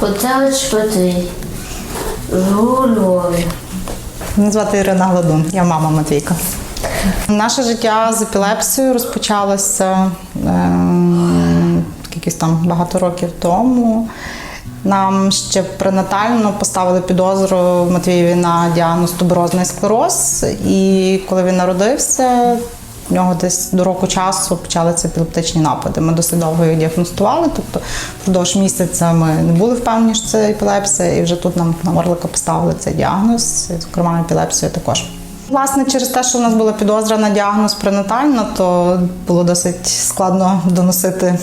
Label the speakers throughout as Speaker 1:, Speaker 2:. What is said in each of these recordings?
Speaker 1: Поцелич Петрій.
Speaker 2: Мене звати Ірина Гладун, я мама Матвійка. Наше життя з епілепсією розпочалося е, якісь там багато років тому. Нам ще пренатально поставили підозру Матвієві на діагноз туберозний склероз. І коли він народився, в нього десь до року часу почалися епілептичні напади. Ми досить довго їх діагностували, тобто впродовж місяця ми не були впевнені, що це епілепсія, і вже тут нам на Орлика поставили цей діагноз, зокрема епілепсію також. Власне, через те, що в нас була підозра на діагноз пренатально, то було досить складно доносити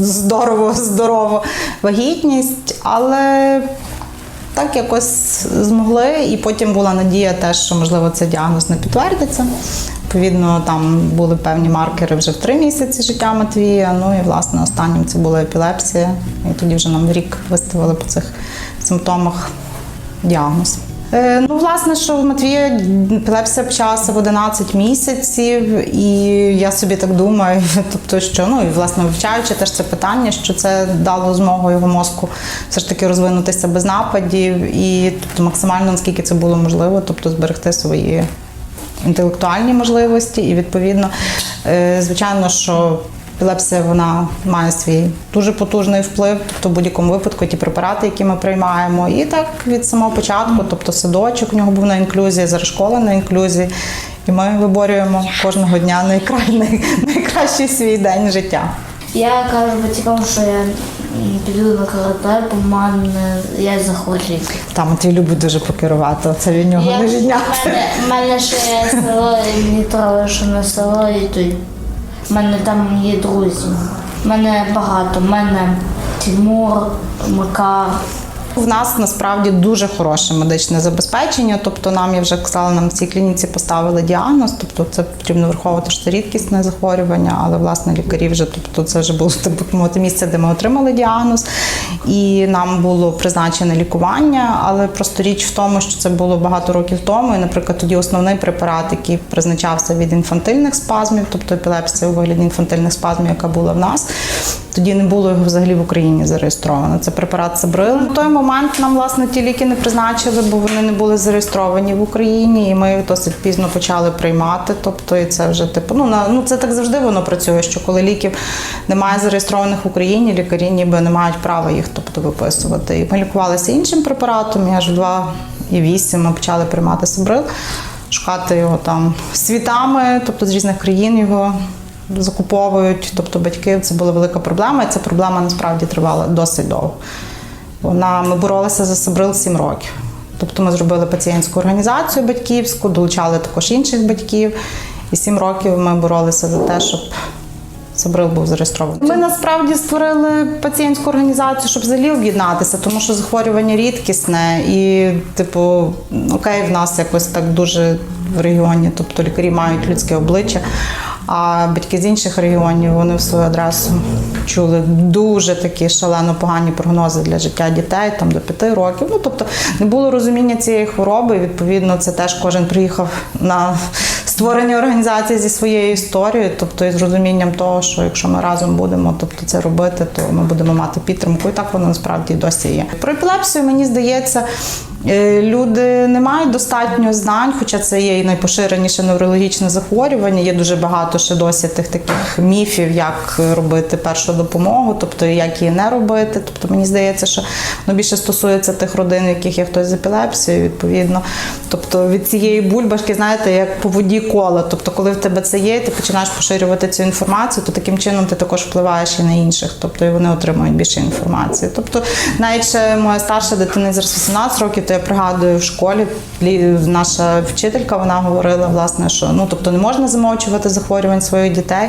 Speaker 2: здорово, здорову вагітність, але так якось змогли, і потім була надія теж, що можливо цей діагноз не підтвердиться. Відповідно, там були певні маркери вже в три місяці життя Матвія. Ну і власне останнім це була епілепсія. І тоді вже нам рік виставили по цих симптомах діагноз. Е, Ну, власне, що в Матвія епілепсія почалася в 11 місяців, і я собі так думаю, тобто, що ну і власне вивчаючи теж це питання, що це дало змогу його мозку все ж таки розвинутися без нападів, і тобто максимально наскільки це було можливо, тобто зберегти свої інтелектуальні можливості, і відповідно, е, звичайно, що епілепсія вона має свій дуже потужний вплив, тобто в будь-якому випадку ті препарати, які ми приймаємо, і так від самого початку, тобто садочок у нього був на інклюзії, зараз школа на інклюзії. І ми виборюємо кожного дня найкра- найкращий свій день життя.
Speaker 1: Я кажу батькам, що я піду на карате, бо мене я захворів.
Speaker 2: Там Матвій любить дуже покерувати, це від нього
Speaker 1: Я,
Speaker 2: не
Speaker 1: в,
Speaker 2: У
Speaker 1: мене, мене ще є село, і мені треба, що на село, і той. У мене там є друзі. У мене багато. У мене Тимур, Макар.
Speaker 2: В нас насправді дуже хороше медичне забезпечення. Тобто, нам я вже казала, нам в цій клініці поставили діагноз. Тобто, це потрібно враховувати, що це рідкісне захворювання, але власне лікарі вже, тобто, це вже було так мовити місце, де ми отримали діагноз, і нам було призначене лікування. Але просто річ в тому, що це було багато років тому. І, наприклад, тоді основний препарат, який призначався від інфантильних спазмів, тобто епілепсія у вигляді інфантильних спазмів, яка була в нас. Тоді не було його взагалі в Україні зареєстровано. Це препарат Сабрил. На той момент нам власне ті ліки не призначили, бо вони не були зареєстровані в Україні, і ми досить пізно почали приймати. Тобто, і це вже типу, ну на ну це так завжди воно працює. Що коли ліків немає зареєстрованих в Україні, лікарі ніби не мають права їх тобто виписувати. І ми лікувалися іншим препаратом. І аж в 2,8 ми почали приймати Сабрил, шукати його там світами, тобто з різних країн його закуповують, тобто батьки це була велика проблема, і ця проблема насправді тривала досить довго. Вона ми боролися за Сабрил 7 років. Тобто ми зробили пацієнтську організацію батьківську, долучали також інших батьків. І 7 років ми боролися за те, щоб Сабрил був зареєстрований. Ми насправді створили пацієнтську організацію, щоб взагалі об'єднатися, тому що захворювання рідкісне і, типу, окей, в нас якось так дуже в регіоні, тобто лікарі мають людське обличчя. А батьки з інших регіонів вони в свою адресу чули дуже такі шалено погані прогнози для життя дітей, там до п'яти років. Ну тобто не було розуміння цієї хвороби. І відповідно, це теж кожен приїхав на створення організації зі своєю історією, тобто із розумінням того, що якщо ми разом будемо тобто, це робити, то ми будемо мати підтримку. І так воно насправді досі є. Про епілепсію мені здається. Е, Люди не мають достатньо знань, хоча це є і найпоширеніше неврологічне захворювання. Є дуже багато ще досі тих таких міфів, як робити першу допомогу, тобто як її не робити. Тобто мені здається, що воно більше стосується тих родин, в яких є хтось з епілепсією, відповідно. Тобто від цієї бульбашки, знаєте, як по воді кола. Тобто, коли в тебе це є, ти починаєш поширювати цю інформацію, то таким чином ти також впливаєш і на інших, тобто і вони отримують більше інформації. Тобто, навіть ще моя старша дитина зараз 18 років, то я пригадую в школі наша вчителька вона говорила, власне, що ну тобто не можна замовчувати захворювань своїх дітей,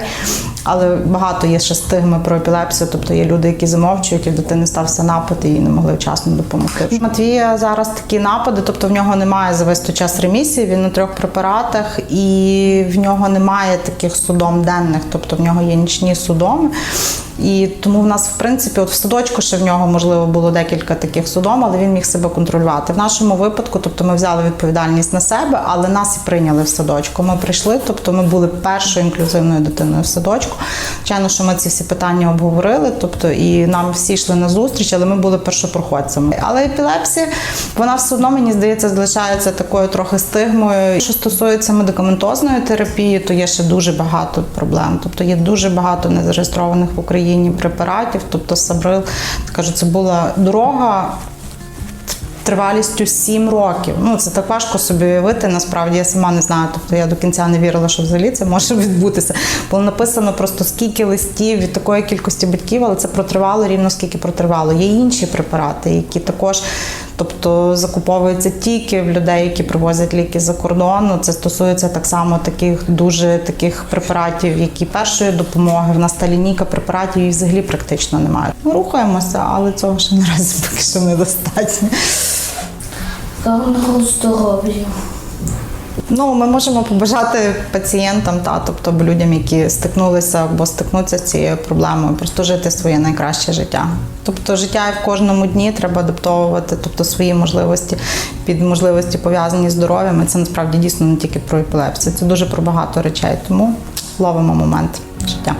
Speaker 2: але багато є ще стигми про епілепсію. Тобто є люди, які замовчують, і в дитини стався напад, і не могли вчасно допомогти. Матвія зараз такі напади, тобто в нього немає за весь той час ремісії, він на трьох препаратах, і в нього немає таких судом денних, тобто в нього є нічні судоми. І тому в нас, в принципі, от в садочку ще в нього можливо було декілька таких судом, але він міг себе контролювати. В нашому випадку, тобто ми взяли відповідальність на себе, але нас і прийняли в садочку. Ми прийшли, тобто ми були першою інклюзивною дитиною в садочку. Звичайно, що ми ці всі питання обговорили, тобто і нам всі йшли на зустріч, але ми були першопроходцями. Але епілепсія, вона все одно мені здається залишається такою трохи стигмою. Що стосується медикаментозної терапії, то є ще дуже багато проблем. Тобто є дуже багато незареєстрованих в Україні препаратів. Тобто Сабрил, кажу, це була дорога тривалістю 7 років. Ну це так важко собі уявити. Насправді я сама не знаю. Тобто я до кінця не вірила, що взагалі це може відбутися. Було написано просто скільки листів від такої кількості батьків, але це протривало рівно скільки протривало. Є інші препарати, які також. Тобто закуповуються тільки в людей, які привозять ліки за кордону. Це стосується так само таких дуже таких препаратів, які першої допомоги. В нас та лінійка препаратів і взагалі практично немає. Ми рухаємося, але цього ще наразі поки що недостатньо.
Speaker 1: Гарного здоров'я.
Speaker 2: Ну, ми можемо побажати пацієнтам, та тобто людям, які стикнулися або стикнуться з цією проблемою, просто жити своє найкраще життя. Тобто життя в кожному дні треба адаптовувати, тобто свої можливості під можливості пов'язані з здоров'ям. Це насправді дійсно не тільки про епілепсію, це дуже про багато речей. Тому ловимо момент життя.